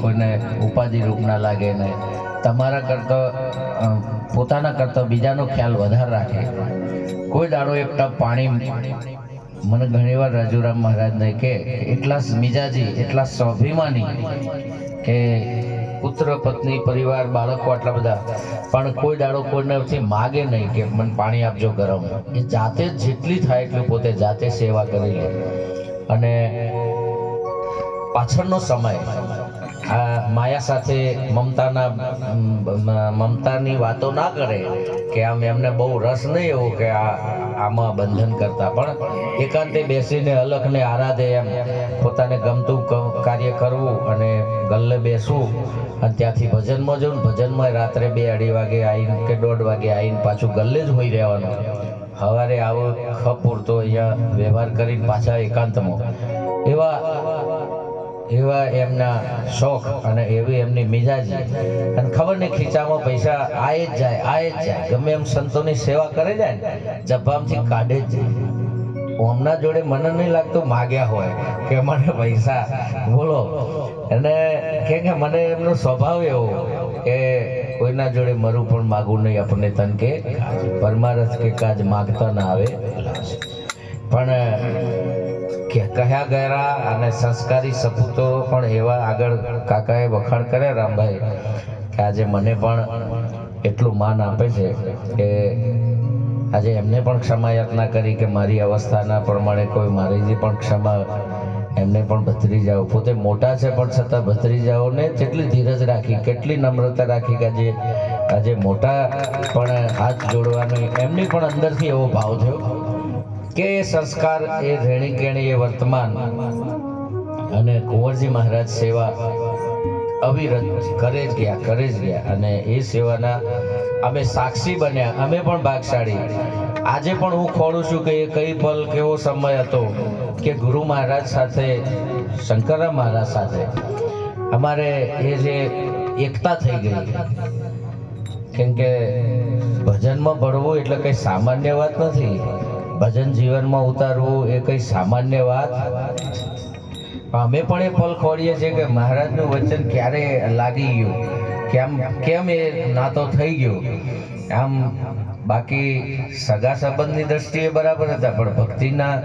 કોઈને ઉપાધિ રૂપ ના લાગે ને તમારા કરતા પોતાના કરતાં બીજાનો ખ્યાલ વધારે રાખે. કોઈ દાડો એક ટપ પાણી મને ઘણીવાર રાજુરામ મહારાજને કે એટલા મિજાજી, એટલા સ્વાભિમાની કે પુત્ર, પત્ની, પરિવાર, બાળકો આટલા બધા, પણ કોઈ દાડો કોઈનેથી માગે નહીં કે મને પાણી આપજો ગરમ. એ જાતે જેટલી થાય એટલી પોતે જાતે સેવા કરી લે. અને પાછળનો સમય માયા સાથે મમતાના મમતાની વાતો ના કરે કે આમ એમને બહુ રસ નહીં એવો કે આ, આમાં બંધન કરતા. પણ એકાંતે બેસીને અલખને આરાધે એમ પોતાને ગમતું કાર્ય કરવું અને ગલ્લે બેસવું. અને ત્યાંથી ભજનમાં જવું ભજનમાં રાત્રે બે અઢી વાગે આવીને કે દોઢ વાગે આવીને પાછું ગલ્લે જ હોઈ રહેવાનું. સવારે આવો, ખપ પૂરતો અહીંયા વ્યવહાર કરીને પાછા એકાંતમાં. એવા એવા એમના શોખ અને એવી એમની મિજાજી. અને ખબર નહીં ખીચામાં પૈસા આય જ જાય, આય જ જાય. ગમે એમ સંતોની સેવા કરે જાય ને, જભામથી કાઢે જ જાય. ઓમના જોડે મને નહીં લાગતું માગ્યા હોય કે મને પૈસા. બોલો. અને કે કે મને એમનો સ્વભાવ એવો કે કોઈના જોડે મરું પણ માગું નહીં આપણને તન કે. પરમારથ કે કાજ માગતા ના આવે. પણ કહ્યા ગયા અને સંસ્કારી સપૂતો પણ એવા આગળ કાકાએ વખાણ કર્યા, રામભાઈ, કે આજે મને પણ એટલું માન આપે છે કે આજે એમને પણ ક્ષમા યાચના કરી કે મારી અવસ્થાના પ્રમાણે કોઈ મારી જે પણ ક્ષમા એમને પણ ભત્રીજાઓ. પોતે મોટા છે પણ છતાં ભત્રીજાઓને કેટલી ધીરજ રાખી, કેટલી નમ્રતા રાખી કે આજે આજે મોટા પણ હાથ જોડવાની એમની પણ અંદરથી એવો ભાવ થયો. કે સંસ્કાર એ રેણી કેણી એ વર્તમાન અને કુંવરજી મહારાજ સેવા અવિરત કરે જ ગયા, કરે જ ગયા અને એ સેવાના અમે સાક્ષી બન્યા. અમે પણ ભાગશાળી. આજે પણ હું ખોડું છું કે એ કઈ પલ કેવો સમય હતો કે ગુરુ મહારાજ સાથે શંકરા મહારાજ સાથે અમારે એ જે એકતા થઈ ગઈ. કેમ કે ભજનમાં ભળવું એટલે કંઈ સામાન્ય વાત નથી. ભજન જીવનમાં ઉતારવું એ કઈ સામાન્ય વાત? અમે પણ એ પલ ખોડીએ છીએ કે મહારાજનું વચન ક્યારે લાગી ગયું? કેમ કેમ એ નાતો થઈ ગયો? આમ બાકી સગા સંબંધની દ્રષ્ટિએ બરાબર હતા, પણ ભક્તિના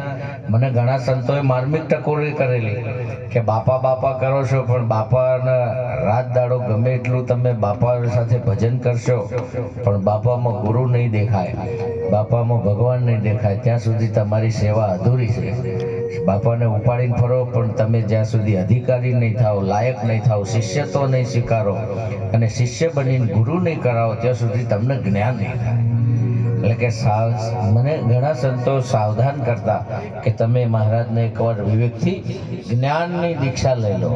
મને ઘણા સંતોએ માર્મિક ટકોરી કરેલી કે બાપા બાપા કરો છો, પણ બાપાના રાત દાડો ગમે એટલું તમે બાપા સાથે ભજન કરશો, પણ બાપામાં ગુરુ નહીં દેખાય, બાપામાં ભગવાન નહીં દેખાય, ત્યાં સુધી તમારી સેવા અધૂરી છે. બાપાને ઉપાડીને ફરો, પણ તમે જ્યાં સુધી અધિકારી નહીં થાઓ, લાયક નહીં થાઓ, શિષ્યત્વ નહીં સ્વીકારો અને શિષ્ય બનીને ગુરુ નહીં કરાવો, ત્યાં સુધી તમને જ્ઞાન નહીં થાય. એટલે કે સાવ, મને ઘણા સંતો સાવધાન કરતા કે તમે મહારાજને એકવાર વિવેકથી જ્ઞાનની દીક્ષા લઈ લો.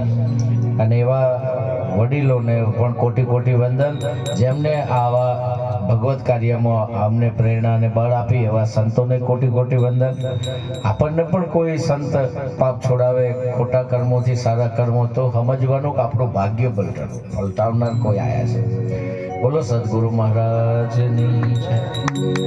અને એવા વડીલોને પણ કોટી કોટી વંદન, જેમને આવા ભગવત કાર્યમાં અમને પ્રેરણા અને બળ આપી, એવા સંતોને કોટી કોટી વંદન. આપણને પણ કોઈ સંત પાપ છોડાવે, ખોટા કર્મોથી સારા કર્મો, તો સમજવાનું કે આપણું ભાગ્ય પલટાવું પલટાવનાર કોઈ આયા છે. બોલો સદગુરુ મહારાજની જય.